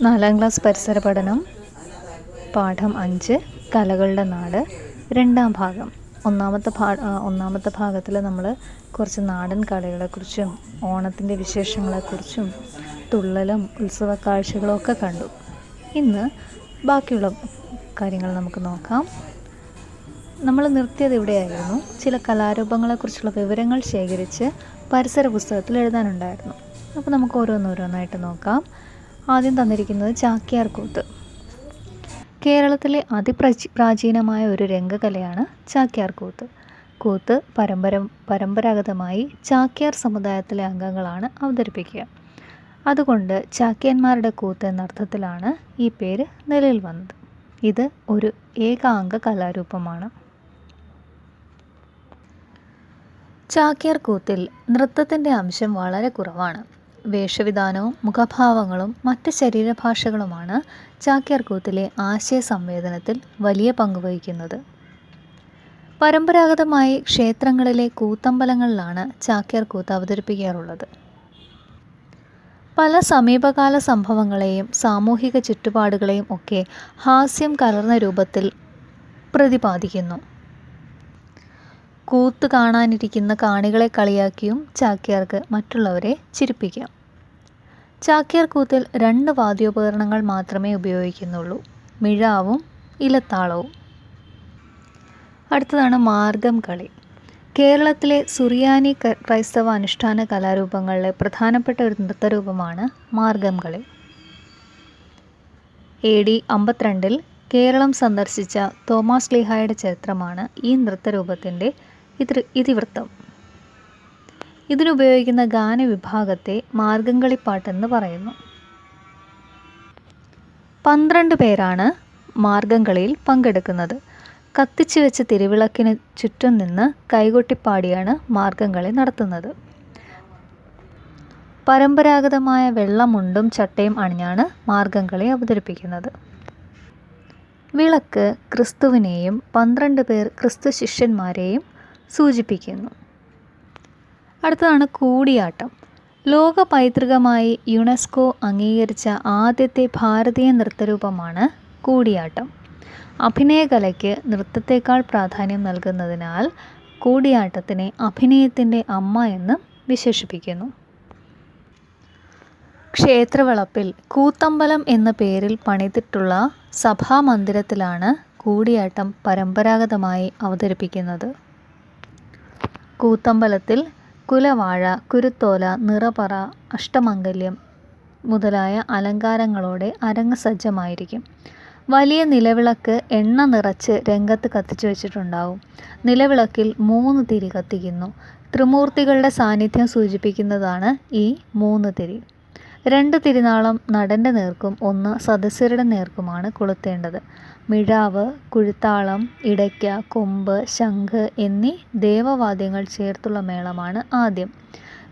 നാലാം ക്ലാസ് പരിസര പഠനം പാഠം അഞ്ച് കലകളുടെ നാട് രണ്ടാം ഭാഗം. ഒന്നാമത്തെ ഭാ ഒന്നാമത്തെ ഭാഗത്തിൽ നമ്മൾ കുറച്ച് നാടൻ കലകളെക്കുറിച്ചും ഓണത്തിന്റെ വിശേഷങ്ങളെക്കുറിച്ചും തുള്ളലും ഉത്സവ ഒക്കെ കണ്ടു. ഇന്ന് ബാക്കിയുള്ള കാര്യങ്ങൾ നമുക്ക് നോക്കാം. നമ്മൾ നിർത്തിയത് ഇവിടെയായിരുന്നു. ചില കലാരൂപങ്ങളെക്കുറിച്ചുള്ള വിവരങ്ങൾ ശേഖരിച്ച് പരിസര പുസ്തകത്തിൽ എഴുതാനുണ്ടായിരുന്നു. അപ്പോൾ നമുക്ക് ഓരോന്നോരോന്നായിട്ട് നോക്കാം. ആദ്യം തന്നിരിക്കുന്നത് ചാക്യാർകൂത്ത്. കേരളത്തിലെ അതിപ്രചി പ്രാചീനമായ ഒരു രംഗകലയാണ് ചാക്യാർകൂത്ത്. കൂത്ത് പരമ്പര പരമ്പരാഗതമായി ചാക്യാർ സമുദായത്തിലെ അംഗങ്ങളാണ് അവതരിപ്പിക്കുക. അതുകൊണ്ട് ചാക്യാന്മാരുടെ കൂത്ത് എന്നർത്ഥത്തിലാണ് ഈ പേര് നിലയിൽ വന്നത്. ഇത് ഒരു ഏകാംഗ കലാരൂപമാണ്. ചാക്യാർ കൂത്തിൽ നൃത്തത്തിന്റെ അംശം വളരെ കുറവാണ്. വേഷവിധാനവും മുഖഭാവങ്ങളും മറ്റ് ശരീരഭാഷകളുമാണ് ചാക്യാർകൂത്തിലെ ആശയ സംവേദനത്തിൽ വലിയ പങ്ക് വഹിക്കുന്നത്. പരമ്പരാഗതമായി ക്ഷേത്രങ്ങളിലെ കൂത്തമ്പലങ്ങളിലാണ് ചാക്യാർകൂത്ത് അവതരിപ്പിക്കാറുള്ളത്. പല സമീപകാല സംഭവങ്ങളെയും സാമൂഹിക ചുറ്റുപാടുകളെയും ഒക്കെ ഹാസ്യം കലർന്ന രൂപത്തിൽ പ്രതിപാദിക്കുന്നു. കൂത്ത് കാണാനിരിക്കുന്ന കാണികളെ കളിയാക്കിയും ചാക്യാർക്ക് മറ്റുള്ളവരെ ചിരിപ്പിക്കാം. ചാക്യാർ കൂത്തിൽ രണ്ട് വാദ്യോപകരണങ്ങൾ മാത്രമേ ഉപയോഗിക്കുന്നുള്ളൂ. മിഴാവും ഇലത്താളവും. അടുത്തതാണ് മാർഗം കളി. കേരളത്തിലെ സുറിയാനി ക്രൈസ്തവ അനുഷ്ഠാന കലാരൂപങ്ങളിലെ പ്രധാനപ്പെട്ട ഒരു നൃത്തരൂപമാണ് മാർഗം കളി. എ ഡി അമ്പത്തിരണ്ടിൽ കേരളം സന്ദർശിച്ച തോമസ് ലീഹായുടെ ചരിത്രമാണ് ഈ നൃത്തരൂപത്തിന്റെ ഇതി ഇതിവൃത്തം. ഇതിനുപയോഗിക്കുന്ന ഗാനവിഭാഗത്തെ മാർഗംകളിപ്പാട്ടെന്ന് പറയുന്നു. പന്ത്രണ്ട് പേരാണ് മാർഗംകളിയിൽ പങ്കെടുക്കുന്നത്. കത്തിച്ചു വെച്ച തിരുവിളക്കിന് ചുറ്റും നിന്ന് കൈകൊട്ടിപ്പാടിയാണ് മാർഗംകളി നടത്തുന്നത്. പരമ്പരാഗതമായ വെള്ളമുണ്ടും ചട്ടയും അണിഞ്ഞാണ് മാർഗംകളി അവതരിപ്പിക്കുന്നത്. വിളക്ക് ക്രിസ്തുവിനെയും പന്ത്രണ്ട് പേർ ക്രിസ്തു ശിഷ്യന്മാരെയും സൂചിപ്പിക്കുന്നു. അടുത്തതാണ് കൂടിയാട്ടം. ലോക പൈതൃകമായി യുനെസ്കോ അംഗീകരിച്ച ആദ്യത്തെ ഭാരതീയ നൃത്തരൂപമാണ് കൂടിയാട്ടം. അഭിനയകലയ്ക്ക് നൃത്തത്തേക്കാൾ പ്രാധാന്യം നൽകുന്നതിനാൽ കൂടിയാട്ടത്തിനെ അഭിനയത്തിന്റെ അമ്മ എന്ന് വിശേഷിപ്പിക്കുന്നു. ക്ഷേത്രവളപ്പിൽ കൂത്തമ്പലം എന്ന പേരിൽ പണിതിട്ടുള്ള സഭാമന്ദിരത്തിലാണ് കൂടിയാട്ടം പരമ്പരാഗതമായി അവതരിപ്പിക്കുന്നത്. കൂത്തമ്പലത്തിൽ കുലവാഴ കുരുത്തോല നിറപറ അഷ്ടമംഗല്യം മുതലായ അലങ്കാരങ്ങളോടെ അരങ്ങ് സജ്ജമായിരിക്കും. വലിയ നിലവിളക്ക് എണ്ണ നിറച്ച് രംഗത്ത് കത്തിച്ചു വെച്ചിട്ടുണ്ടാവും. നിലവിളക്കിൽ മൂന്ന് തിരി കത്തിക്കുന്നു. ത്രിമൂർത്തികളുടെ സാന്നിധ്യം സൂചിപ്പിക്കുന്നതാണ് ഈ മൂന്ന് തിരി. രണ്ട് തിരുനാളം നടന്റെ നേർക്കും ഒന്ന് സദസ്യരുടെ നേർക്കുമാണ് കൊളുത്തേണ്ടത്. മിഴാവ് കുഴുത്താളം ഇടയ്ക്ക കൊമ്പ് ശംഖ് എന്നീ ദേവവാദ്യങ്ങൾ ചേർത്തുള്ള മേളമാണ് ആദ്യം.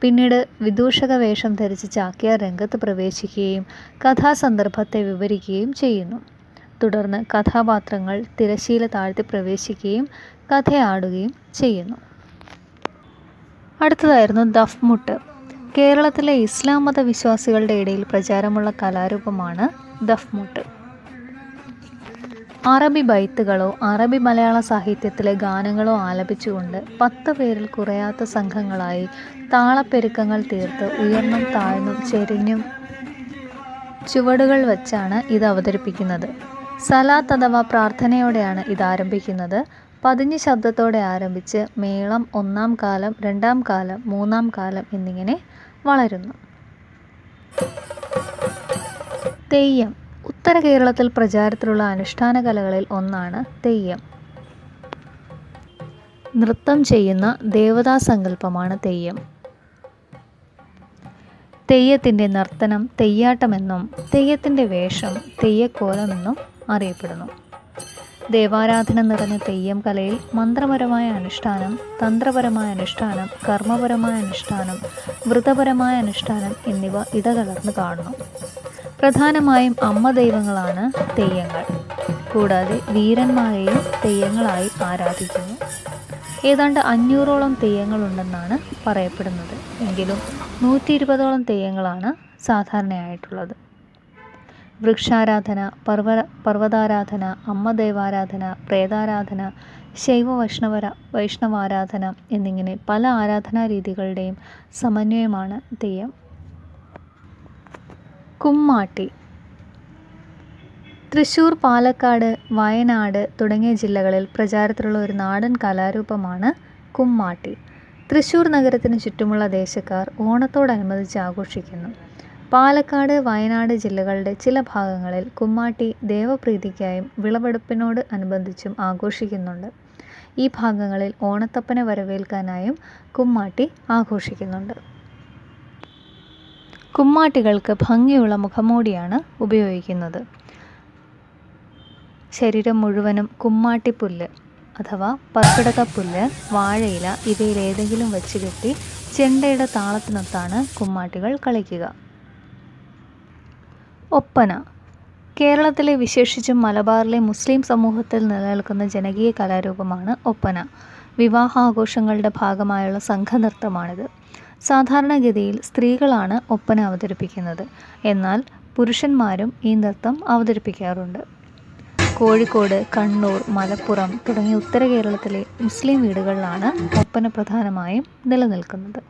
പിന്നീട് വിദൂഷക വേഷം ധരിച്ച് ചാക്യാർ രംഗത്ത് പ്രവേശിക്കുകയും കഥാസന്ദർഭത്തെ വിവരിക്കുകയും ചെയ്യുന്നു. തുടർന്ന് കഥാപാത്രങ്ങൾ തിരശീല താഴ്ത്തി പ്രവേശിക്കുകയും കഥയാടുകയും ചെയ്യുന്നു. അടുത്തതായിരുന്നു ദഫ്മുട്ട്. കേരളത്തിലെ ഇസ്ലാം മത വിശ്വാസികളുടെ ഇടയിൽ പ്രചാരമുള്ള കലാരൂപമാണ് ദഫ്മുട്ട്. അറബി ബൈത്തുകളോ അറബി മലയാള സാഹിത്യത്തിലെ ഗാനങ്ങളോ ആലപിച്ചുകൊണ്ട് പത്ത് പേരിൽ കുറയാത്ത സംഘങ്ങളായി താളപ്പെരുക്കങ്ങൾ തീർത്ത് ഉയർന്നും താഴ്ന്നും ചെരിഞ്ഞും ചുവടുകൾ വച്ചാണ് ഇത് അവതരിപ്പിക്കുന്നത്. സലാത്ത് അഥവാ പ്രാർത്ഥനയോടെയാണ് ഇത് ആരംഭിക്കുന്നത്. പതിഞ്ഞ ശബ്ദത്തോടെ ആരംഭിച്ച് മേളം ഒന്നാം കാലം രണ്ടാം കാലം മൂന്നാം കാലം എന്നിങ്ങനെ വളരുന്നു. തെയ്യം. ഉത്തര കേരളത്തിൽ പ്രചാരത്തിലുള്ള അനുഷ്ഠാന കലകളിൽ ഒന്നാണ് തെയ്യം. നൃത്തം ചെയ്യുന്ന ദേവതാ സങ്കല്പമാണ് തെയ്യം. തെയ്യത്തിന്റെ നർത്തനം തെയ്യാട്ടമെന്നും തെയ്യത്തിന്റെ വേഷം തെയ്യക്കോലമെന്നും അറിയപ്പെടുന്നു. ദേവാരാധന നിറഞ്ഞ തെയ്യം കലയിൽ മന്ത്രപരമായ അനുഷ്ഠാനം തന്ത്രപരമായ അനുഷ്ഠാനം കർമ്മപരമായ അനുഷ്ഠാനം വ്രതപരമായ അനുഷ്ഠാനം എന്നിവ ഇടകലർന്നു കാണുന്നു. പ്രധാനമായും അമ്മ ദൈവങ്ങളാണ് തെയ്യങ്ങൾ. കൂടാതെ വീരന്മാരെയും തെയ്യങ്ങളായി ആരാധിക്കുന്നു. ഏതാണ്ട് അഞ്ഞൂറോളം തെയ്യങ്ങളുണ്ടെന്നാണ് പറയപ്പെടുന്നത്. എങ്കിലും നൂറ്റി ഇരുപതോളം തെയ്യങ്ങളാണ് സാധാരണയായിട്ടുള്ളത്. വൃക്ഷാരാധന പർവ പർവതാരാധന അമ്മദേവാരാധന പ്രേതാരാധന ശൈവ വൈഷ്ണവര വൈഷ്ണവാരാധന എന്നിങ്ങനെ പല ആരാധനാ രീതികളുടെയും സമന്വയമാണ് തെയ്യം. കുമ്മാട്ടി തൃശ്ശൂർ പാലക്കാട് വയനാട് തുടങ്ങിയ ജില്ലകളിൽ പ്രചാരത്തിലുള്ള ഒരു നാടൻ കലാരൂപമാണ് കുമ്മാട്ടി. തൃശ്ശൂർ നഗരത്തിന് ചുറ്റുമുള്ള ദേശക്കാർ ഓണത്തോടനുബന്ധിച്ച് ആഘോഷിക്കുന്നു. പാലക്കാട് വയനാട് ജില്ലകളുടെ ചില ഭാഗങ്ങളിൽ കുമ്മാട്ടി ദേവപ്രീതിക്കായും വിളവെടുപ്പിനോട് അനുബന്ധിച്ചും ആഘോഷിക്കുന്നുണ്ട്. ഈ ഭാഗങ്ങളിൽ ഓണത്തപ്പനെ വരവേൽക്കാനായും കുമ്മാട്ടി ആഘോഷിക്കുന്നുണ്ട്. കുമ്മാട്ടികൾക്ക് ഭംഗിയുള്ള മുഖമൂടിയാണ് ഉപയോഗിക്കുന്നത്. ശരീരം മുഴുവനും കുമ്മാട്ടിപ്പുല്ല് അഥവാ പർക്കിടകപ്പുല്ല് വാഴയില ഇവയിലേതെങ്കിലും വെച്ച് കെട്ടി ചെണ്ടയുടെ താളത്തിനൊത്താണ് കുമ്മാട്ടികൾ കളിക്കുക. ഒപ്പന. കേരളത്തിലെ വിശേഷിച്ചും മലബാറിലെ മുസ്ലിം സമൂഹത്തിൽ നിലനിൽക്കുന്ന ജനകീയ കലാരൂപമാണ് ഒപ്പന. വിവാഹാഘോഷങ്ങളുടെ ഭാഗമായുള്ള സംഘനൃത്തമാണിത്. സാധാരണഗതിയിൽ സ്ത്രീകളാണ് ഒപ്പന അവതരിപ്പിക്കുന്നത്. എന്നാൽ പുരുഷന്മാരും ഈ നൃത്തം അവതരിപ്പിക്കാറുണ്ട്. കോഴിക്കോട് കണ്ണൂർ മലപ്പുറം തുടങ്ങിയ ഉത്തര കേരളത്തിലെ മുസ്ലിം വീടുകളിലാണ് ഒപ്പന പ്രധാനമായും നിലനിൽക്കുന്നത്.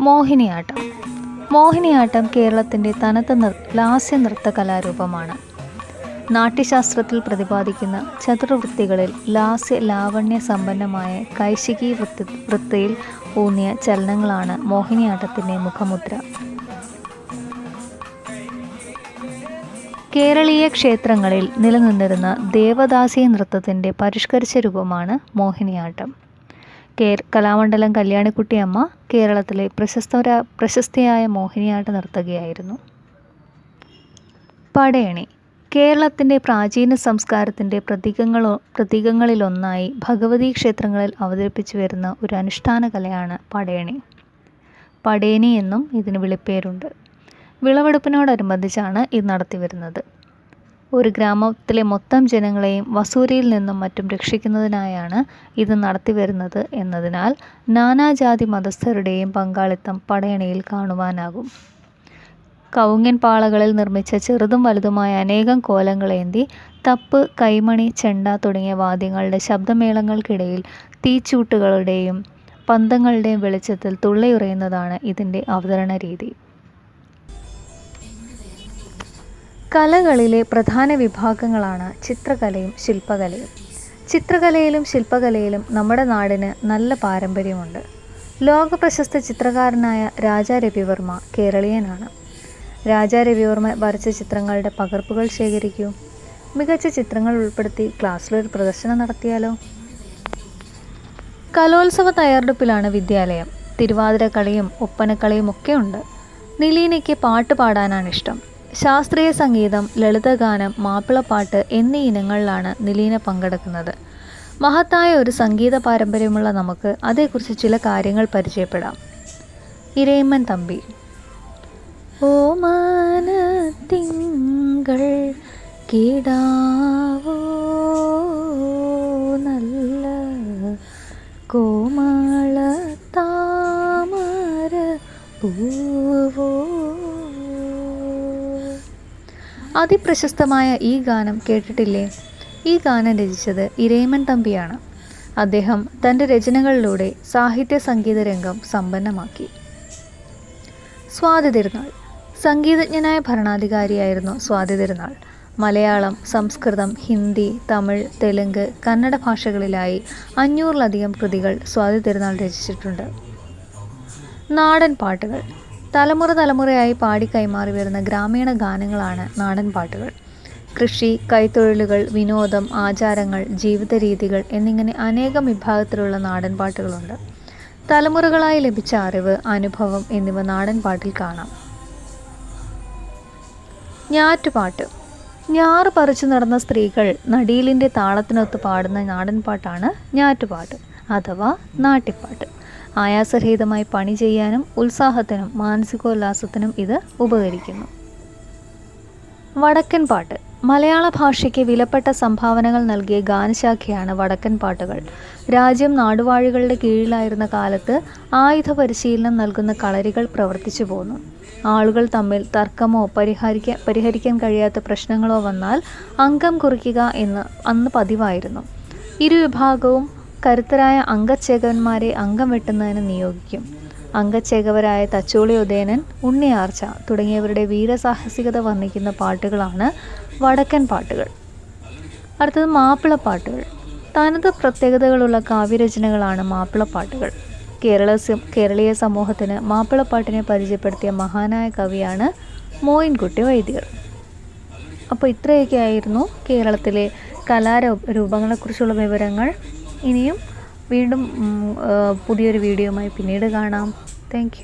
മോഹിനിയാട്ടം. മോഹിനിയാട്ടം കേരളത്തിന്റെ തനത് നൃ ലാസ്യ നൃത്ത കലാരൂപമാണ്. നാട്യശാസ്ത്രത്തിൽ പ്രതിപാദിക്കുന്ന ചതുർവൃത്തികളിൽ ലാസ്യ ലാവണ്യ സമ്പന്നമായ കൈശികി വൃത്തി വൃത്തിയിൽ ഊന്നിയ ചലനങ്ങളാണ് മോഹിനിയാട്ടത്തിന്റെ മുഖമുദ്ര. കേരളീയ ക്ഷേത്രങ്ങളിൽ നിലനിന്നിരുന്ന ദേവദാസി നൃത്തത്തിന്റെ പരിഷ്കരിച്ച രൂപമാണ് മോഹിനിയാട്ടം. കേ കലാമണ്ഡലം കല്യാണിക്കുട്ടിയമ്മ കേരളത്തിലെ പ്രശസ്തര പ്രശസ്തയായ മോഹിനിയാട്ട നർത്തകിയായിരുന്നു. പടയണി. കേരളത്തിന്റെ പ്രാചീന സംസ്കാരത്തിന്റെ പ്രതീകങ്ങളോ പ്രതീകങ്ങളിലൊന്നായി ഭഗവതി ക്ഷേത്രങ്ങളിൽ അവതരിപ്പിച്ചു വരുന്ന ഒരു അനുഷ്ഠാന കലയാണ് പടയണി. പടയണി എന്നും ഇതിന് വിളിപ്പേരുണ്ട്. വിളവെടുപ്പിനോടനുബന്ധിച്ചാണ് ഇത് നടത്തിവരുന്നത് ഒരു ഗ്രാമത്തിലെ മൊത്തം ജനങ്ങളെയും വസൂരിയിൽ നിന്നും മറ്റും രക്ഷിക്കുന്നതിനായാണ് ഇത് നടത്തിവരുന്നത് എന്നതിനാൽ നാനാജാതി മതസ്ഥരുടെയും പങ്കാളിത്തം പടയണിയിൽ കാണുവാനാകും. കവുങ്ങൻ പാളകളിൽ നിർമ്മിച്ച ചെറുതും വലുതുമായ അനേകം കോലങ്ങളേന്തി തപ്പ് കൈമണി ചെണ്ട തുടങ്ങിയ വാദ്യങ്ങളുടെ ശബ്ദമേളങ്ങൾക്കിടയിൽ തീച്ചൂട്ടുകളുടെയും പന്തങ്ങളുടെയും വെളിച്ചത്തിൽ തുള്ളിയുറയുന്നതാണ് ഇതിന്റെ അവതരണ രീതി കലകളിലെ പ്രധാന വിഭാഗങ്ങളാണ് ചിത്രകലയും ശില്പകലയും. ചിത്രകലയിലും ശില്പകലയിലും നമ്മുടെ നാടിന് നല്ല പാരമ്പര്യമുണ്ട്. ലോകപ്രശസ്ത ചിത്രകാരനായ രാജാ രവിവർമ്മ കേരളീയനാണ്. രാജാ രവിവർമ്മ വരച്ച ചിത്രങ്ങളുടെ പകർപ്പുകൾ ശേഖരിക്കൂ. മികച്ച ചിത്രങ്ങൾ ഉൾപ്പെടുത്തി ക്ലാസ്സിലൊരു പ്രദർശനം നടത്തിയാലോ? കലോത്സവ തയ്യാറെടുപ്പിലാണ് വിദ്യാലയം. തിരുവാതിരക്കളിയും ഒപ്പനക്കളിയും ഒക്കെ ഉണ്ട്. നിലീനയ്ക്ക് പാട്ട് പാടാനാണ് ഇഷ്ടം. ശാസ്ത്രീയ സംഗീതം ലളിതഗാനം മാപ്പിളപ്പാട്ട് എന്നീ ഇനങ്ങളിലാണ് നിലീന പങ്കെടുക്കുന്നത്. മഹത്തായ ഒരു സംഗീത പാരമ്പര്യമുള്ള നമുക്ക് അതേക്കുറിച്ച് ചില കാര്യങ്ങൾ പരിചയപ്പെടാം. ഇരയിമ്മൻ തമ്പി. ഓമാനത്തിങ്കൾ കിടാവോ നല്ല കോമള താമര പൂവോ അതിപ്രശസ്തമായ ഈ ഗാനം കേട്ടിട്ടില്ലേ? ഈ ഗാനം രചിച്ചത് ഇരേമൻ തമ്പിയാണ്. അദ്ദേഹം തന്റെ രചനകളിലൂടെ സാഹിത്യ സംഗീത രംഗം സമ്പന്നമാക്കി. സ്വാതി തിരുനാൾ. സംഗീതജ്ഞനായ ഭരണാധികാരിയായിരുന്നു സ്വാതി തിരുനാൾ. മലയാളം സംസ്കൃതം ഹിന്ദി തമിഴ് തെലുങ്ക് കന്നഡ ഭാഷകളിലായി അഞ്ഞൂറിലധികം കൃതികൾ സ്വാതി തിരുനാൾ രചിച്ചിട്ടുണ്ട്. നാടൻ പാട്ടുകൾ. തലമുറ തലമുറയായി പാടി കൈമാറി വരുന്ന ഗ്രാമീണ ഗാനങ്ങളാണ് നാടൻ പാട്ടുകൾ. കൃഷി കൈത്തൊഴിലുകൾ വിനോദം ആചാരങ്ങൾ ജീവിത രീതികൾ എന്നിങ്ങനെ അനേകം വിഭാഗത്തിലുള്ള നാടൻ പാട്ടുകളുണ്ട്. തലമുറകളായി ലഭിച്ച അറിവ് അനുഭവം എന്നിവ നാടൻ പാട്ടിൽ കാണാം. ഞാറ്റുപാട്ട്. ഞാറ് പറിച്ചു നടന്ന സ്ത്രീകൾ നടീലിന്റെ താളത്തിനൊത്ത് പാടുന്ന നാടൻ പാട്ടാണ് ഞാറ്റുപാട്ട് അഥവാ നാട്ടിപ്പാട്ട്. ആയാസരഹിതമായി പണി ചെയ്യാനും ഉത്സാഹത്തിനും മാനസികോല്ലാസത്തിനും ഇത് ഉപകരിക്കുന്നു. വടക്കൻ പാട്ട്. മലയാള ഭാഷയ്ക്ക് വിലപ്പെട്ട സംഭാവനകൾ നൽകിയ ഗാനശാഖയാണ് വടക്കൻ പാട്ടുകൾ. രാജ്യം നാടുവാഴികളുടെ കീഴിലായിരുന്ന കാലത്ത് ആയുധ പരിശീലനം നൽകുന്ന കളരികൾ പ്രവർത്തിച്ചു പോന്നു. ആളുകൾ തമ്മിൽ തർക്കമോ പരിഹരിക്കാൻ പരിഹരിക്കാൻ കഴിയാത്ത പ്രശ്നങ്ങളോ വന്നാൽ അംഗം കുറിക്കുക എന്ന് അന്ന് പതിവായിരുന്നു. ഇരുവിഭാഗവും കരുത്തരായ അംഗച്ചേകവന്മാരെ അംഗം വെട്ടുന്നതിന് നിയോഗിക്കും. അംഗച്ചേകവരായ തച്ചോളി ഉദയനൻ ഉണ്ണിയാർച്ച തുടങ്ങിയവരുടെ വീരസാഹസികത വർണിക്കുന്ന പാട്ടുകളാണ് വടക്കൻ പാട്ടുകൾ. അടുത്തത് മാപ്പിളപ്പാട്ടുകൾ തനത് പ്രത്യേകതകളുള്ള കാവ്യരചനകളാണ് മാപ്പിളപ്പാട്ടുകൾ കേരള കേരളീയ സമൂഹത്തിന് മാപ്പിളപ്പാട്ടിനെ പരിചയപ്പെടുത്തിയ മഹാനായ കവിയാണ് മോയിൻകുട്ടി വൈദ്യർ അപ്പോൾ ഇത്രയൊക്കെ ആയിരുന്നു കേരളത്തിലെ കലാരൂപങ്ങളെക്കുറിച്ചുള്ള വിവരങ്ങൾ. ഇനിയും വീണ്ടും പുതിയൊരു വീഡിയോയുമായി പിന്നീട് കാണാം. താങ്ക്